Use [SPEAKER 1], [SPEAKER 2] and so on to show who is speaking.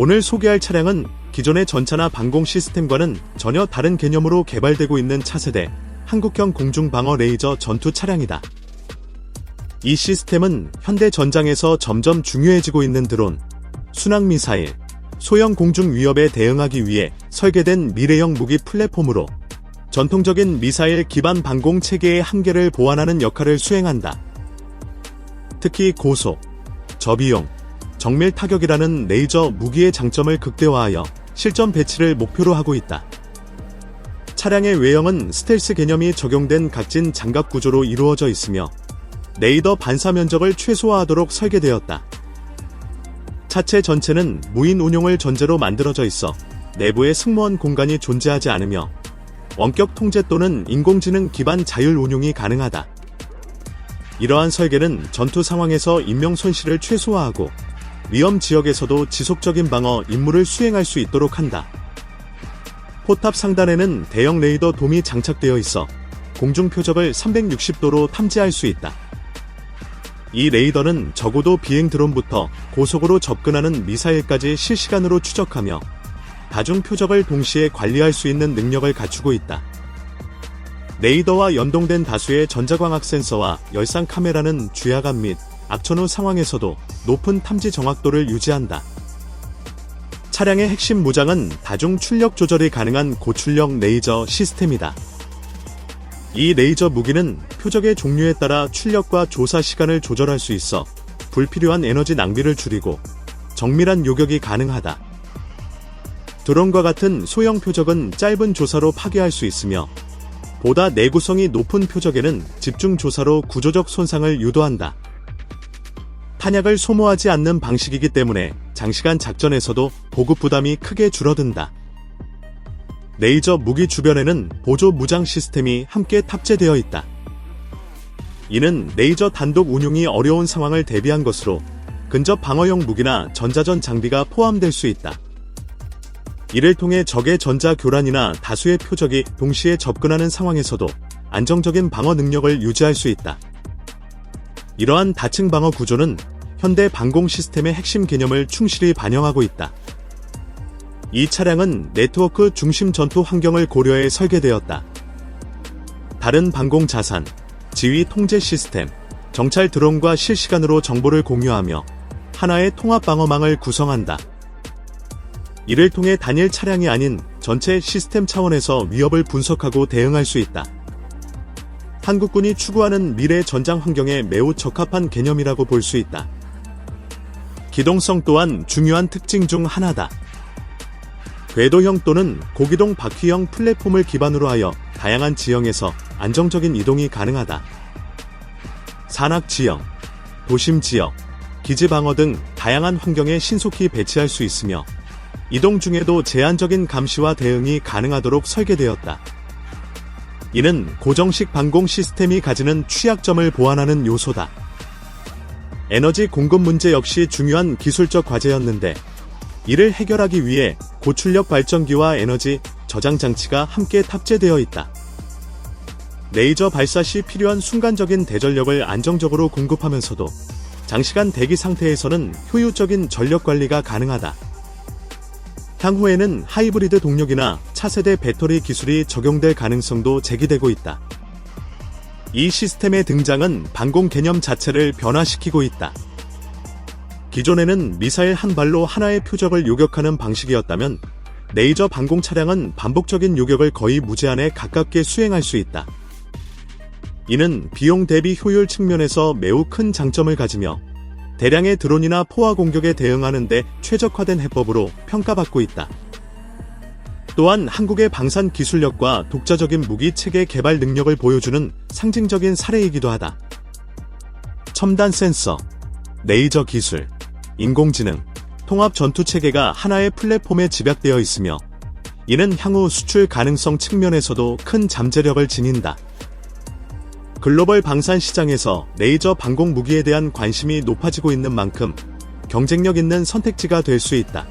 [SPEAKER 1] 오늘 소개할 차량은 기존의 전차나 방공 시스템과는 전혀 다른 개념으로 개발되고 있는 차세대 한국형 공중방어 레이저 전투 차량이다. 이 시스템은 현대 전장에서 점점 중요해지고 있는 드론, 순항미사일, 소형 공중 위협에 대응하기 위해 설계된 미래형 무기 플랫폼으로 전통적인 미사일 기반 방공 체계의 한계를 보완하는 역할을 수행한다. 특히 고속, 저비용, 정밀 타격이라는 레이저 무기의 장점을 극대화하여 실전 배치를 목표로 하고 있다. 차량의 외형은 스텔스 개념이 적용된 각진 장갑 구조로 이루어져 있으며 레이더 반사 면적을 최소화하도록 설계되었다. 차체 전체는 무인 운용을 전제로 만들어져 있어 내부에 승무원 공간이 존재하지 않으며 원격 통제 또는 인공지능 기반 자율 운용이 가능하다. 이러한 설계는 전투 상황에서 인명 손실을 최소화하고 위험 지역에서도 지속적인 방어 임무를 수행할 수 있도록 한다. 포탑 상단에는 대형 레이더 돔이 장착되어 있어 공중 표적을 360도로 탐지할 수 있다. 이 레이더는 적어도 비행 드론부터 고속으로 접근하는 미사일까지 실시간으로 추적하며 다중 표적을 동시에 관리할 수 있는 능력을 갖추고 있다. 레이더와 연동된 다수의 전자광학 센서와 열상 카메라는 주야간 및 악천 후 상황에서도 높은 탐지 정확도를 유지한다. 차량의 핵심 무장은 다중 출력 조절이 가능한 고출력 레이저 시스템이다. 이 레이저 무기는 표적의 종류에 따라 출력과 조사 시간을 조절할 수 있어 불필요한 에너지 낭비를 줄이고 정밀한 요격이 가능하다. 드론과 같은 소형 표적은 짧은 조사로 파괴할 수 있으며 보다 내구성이 높은 표적에는 집중 조사로 구조적 손상을 유도한다. 탄약을 소모하지 않는 방식이기 때문에 장시간 작전에서도 보급 부담이 크게 줄어든다. 레이저 무기 주변에는 보조 무장 시스템이 함께 탑재되어 있다. 이는 레이저 단독 운용이 어려운 상황을 대비한 것으로 근접 방어용 무기나 전자전 장비가 포함될 수 있다. 이를 통해 적의 전자 교란이나 다수의 표적이 동시에 접근하는 상황에서도 안정적인 방어 능력을 유지할 수 있다. 이러한 다층 방어 구조는 현대 방공 시스템의 핵심 개념을 충실히 반영하고 있다. 이 차량은 네트워크 중심 전투 환경을 고려해 설계되었다. 다른 방공 자산, 지휘 통제 시스템, 정찰 드론과 실시간으로 정보를 공유하며 하나의 통합 방어망을 구성한다. 이를 통해 단일 차량이 아닌 전체 시스템 차원에서 위협을 분석하고 대응할 수 있다. 한국군이 추구하는 미래 전장 환경에 매우 적합한 개념이라고 볼 수 있다. 기동성 또한 중요한 특징 중 하나다. 궤도형 또는 고기동 바퀴형 플랫폼을 기반으로 하여 다양한 지형에서 안정적인 이동이 가능하다. 산악 지형, 도심 지역, 기지 방어 등 다양한 환경에 신속히 배치할 수 있으며 이동 중에도 제한적인 감시와 대응이 가능하도록 설계되었다. 이는 고정식 방공 시스템이 가지는 취약점을 보완하는 요소다. 에너지 공급 문제 역시 중요한 기술적 과제였는데 이를 해결하기 위해 고출력 발전기와 에너지 저장 장치가 함께 탑재되어 있다. 레이저 발사 시 필요한 순간적인 대전력을 안정적으로 공급하면서도 장시간 대기 상태에서는 효율적인 전력 관리가 가능하다. 향후에는 하이브리드 동력이나 차세대 배터리 기술이 적용될 가능성도 제기되고 있다. 이 시스템의 등장은 방공 개념 자체를 변화시키고 있다. 기존에는 미사일 한 발로 하나의 표적을 요격하는 방식이었다면 레이저 방공 차량은 반복적인 요격을 거의 무제한에 가깝게 수행할 수 있다. 이는 비용 대비 효율 측면에서 매우 큰 장점을 가지며 대량의 드론이나 포화 공격에 대응하는 데 최적화된 해법으로 평가받고 있다. 또한 한국의 방산 기술력과 독자적인 무기 체계 개발 능력을 보여주는 상징적인 사례이기도 하다. 첨단 센서, 레이저 기술, 인공지능, 통합 전투 체계가 하나의 플랫폼에 집약되어 있으며 이는 향후 수출 가능성 측면에서도 큰 잠재력을 지닌다. 글로벌 방산 시장에서 레이저 방공 무기에 대한 관심이 높아지고 있는 만큼 경쟁력 있는 선택지가 될 수 있다.